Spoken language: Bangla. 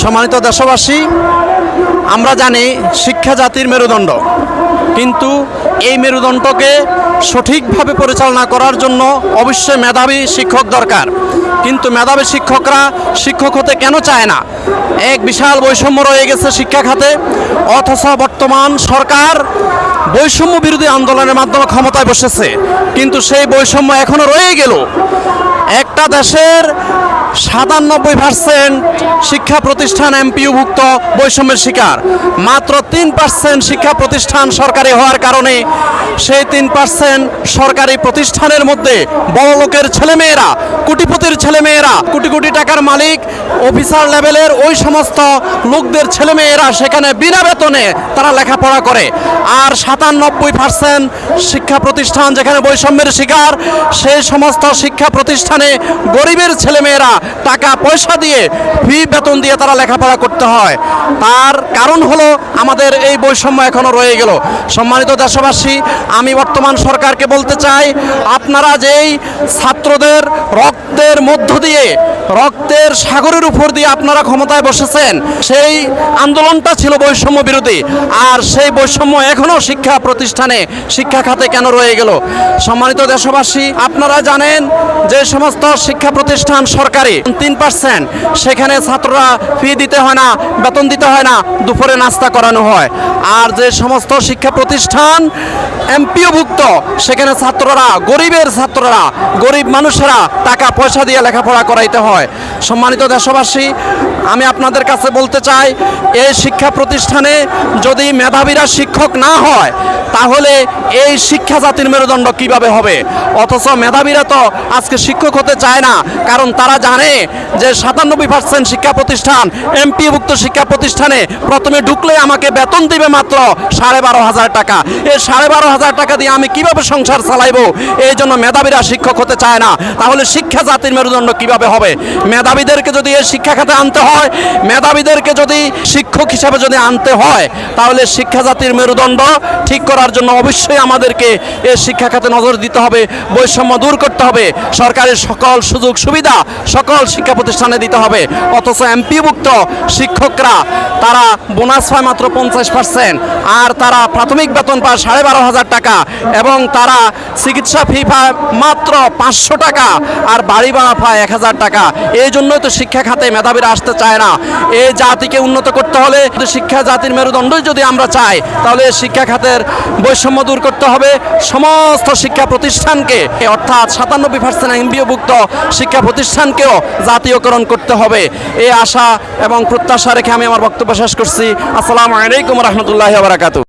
সম্মানিত দেশবাসী, আমরা জানি শিক্ষা জাতির মেরুদণ্ড, কিন্তু এই মেরুদণ্ডকে সঠিকভাবে পরিচালনা করার জন্য অবশ্যই মেধাবী শিক্ষক দরকার। কিন্তু মেধাবী শিক্ষকরা শিক্ষক হতে কেন চায় না? এক বিশাল বৈষম্য রয়ে গেছে শিক্ষা খাতে, অথচ বর্তমান সরকার বৈষম্য বিরোধী আন্দোলনের মাধ্যমে ক্ষমতায় বসেছে। কিন্তু সেই বৈষম্য এখনও রয়ে গেল। একটা দেশের সাতানব্বই পার্সেন্ট শিক্ষা প্রতিষ্ঠান এমপিওভুক্ত বৈষম্যের শিকার। মাত্র তিন পার্সেন্ট শিক্ষা প্রতিষ্ঠান সরকারি হওয়ার কারণে সেই তিন পার্সেন্ট সরকারি প্রতিষ্ঠানের মধ্যে বড় লোকের ছেলেমেয়েরা, কোটিপতির ছেলেমেয়েরা, কোটি কোটি টাকার মালিক, অফিসার লেভেলের ওই সমস্ত লোকদের ছেলেমেয়েরা সেখানে বিনা বেতনে তারা লেখাপড়া করে। আর সাতানব্বই পার্সেন্ট শিক্ষা প্রতিষ্ঠান যেখানে বৈষম্যের শিকার, সেই সমস্ত শিক্ষা প্রতিষ্ঠানে গরিবের ছেলেমেয়েরা টাকা পয়সা দিয়ে ফি বেতন দিয়ে তারা লেখাপড়া করতে হয়। তার কারণ হলো আমাদের এই বৈষম্য এখনও রয়ে গেল। সম্মানিত দেশবাসী, আমি বর্তমান সরকারকে বলতে চাই, আপনারা যেই ছাত্রদের রক্তের মধ্য দিয়ে, রক্তের সাগরের উপর দিয়ে আপনারা ক্ষমতায় বসেছেন, সেই আন্দোলনটা ছিল বৈষম্য বিরোধী। আর সেই বৈষম্য এখনও শিক্ষা প্রতিষ্ঠানে, শিক্ষা খাতে কেন রয়ে গেল? সম্মানিত দেশবাসী, আপনারা জানেন যে সমস্ত শিক্ষা প্রতিষ্ঠান সরকারি তিন পার্সেন্ট সেখানে ছাত্ররা ফি দিতে হয় না, বেতন দিতে হয় না, দুপুরে নাস্তা করানো হয়। আর যে সমস্ত শিক্ষা প্রতিষ্ঠান এমপিওভুক্ত, সেখানে ছাত্ররা, গরিবের ছাত্ররা, গরিব মানুষেরা টাকা পয়সা দিয়ে লেখাপড়া করাইতে হয়। সম্মানিত দেশবাসী, আমি আপনাদের কাছে বলতে চাই, এই শিক্ষা প্রতিষ্ঠানে যদি মেধাবীরা শিক্ষক না হয়, তাহলে এই শিক্ষা জাতির মেরুদণ্ড কীভাবে হবে? অথচ মেধাবীরা তো আজকে শিক্ষক হতে চায় না, কারণ তারা জানে যে সাতানব্বই পার্সেন্ট শিক্ষা প্রতিষ্ঠান এমপিভুক্ত শিক্ষা প্রতিষ্ঠানে প্রথমে ঢুকলে আমাকে বেতন দিবে মাত্র সাড়ে বারো হাজার টাকা। এই সাড়ে বারো হাজার টাকা দিয়ে আমি কীভাবে সংসার চালাইবো? এই জন্য মেধাবীরা শিক্ষক হতে চায় না। তাহলে শিক্ষা জাতির মেরুদণ্ড কীভাবে হবে? মেধাবীদেরকে যদি এই শিক্ষা খাতে আনতে হয়, মেধাবীদেরকে যদি শিক্ষক হিসাবে যদি আনতে হয়, তাহলে শিক্ষা জাতির মেরুদণ্ড ঠিক করার জন্য অবশ্যই আমাদেরকে এই শিক্ষা খাতে নজর দিতে হবে, বৈষম্য দূর করতে হবে। সরকারের সকল সুযোগ সুবিধা সকল শিক্ষা প্রতিষ্ঠানে দিতে হবে। অথচ এমপিভুক্ত শিক্ষকরা, তারা বোনাস পায় মাত্র পঞ্চাশ পার্সেন্ট আর তারা প্রাথমিক বেতন পায় সাড়ে বারো হাজার টাকা, এবং তারা চিকিৎসা ফি পায় মাত্র পাঁচশো টাকা, আর বাড়ি ভাড়া পায় এক হাজার টাকা। এই জন্যই তো শিক্ষা খাতে মেধাবীরা আসতে চায় না। এই জাতিকে উন্নত করতে হলে শিক্ষা জাতির মেরুদণ্ডই যদি আমরা চাই, তাহলে শিক্ষা খাতের বৈষম্য দূর করতে হবে। সমস্ত শিক্ষা প্রতিষ্ঠানকে, অর্থাৎ সাতানব্বই পার্সেন্ট এমবিওভুক্ত শিক্ষা প্রতিষ্ঠানকেও জাতীয়করণ করতে হবে। এই আশা এবং প্রত্যাশা রেখে আমি আমার বক্তব্য শেষ করছি। আসসালামু আলাইকুম রহমতুল্লাহ বারাকাতু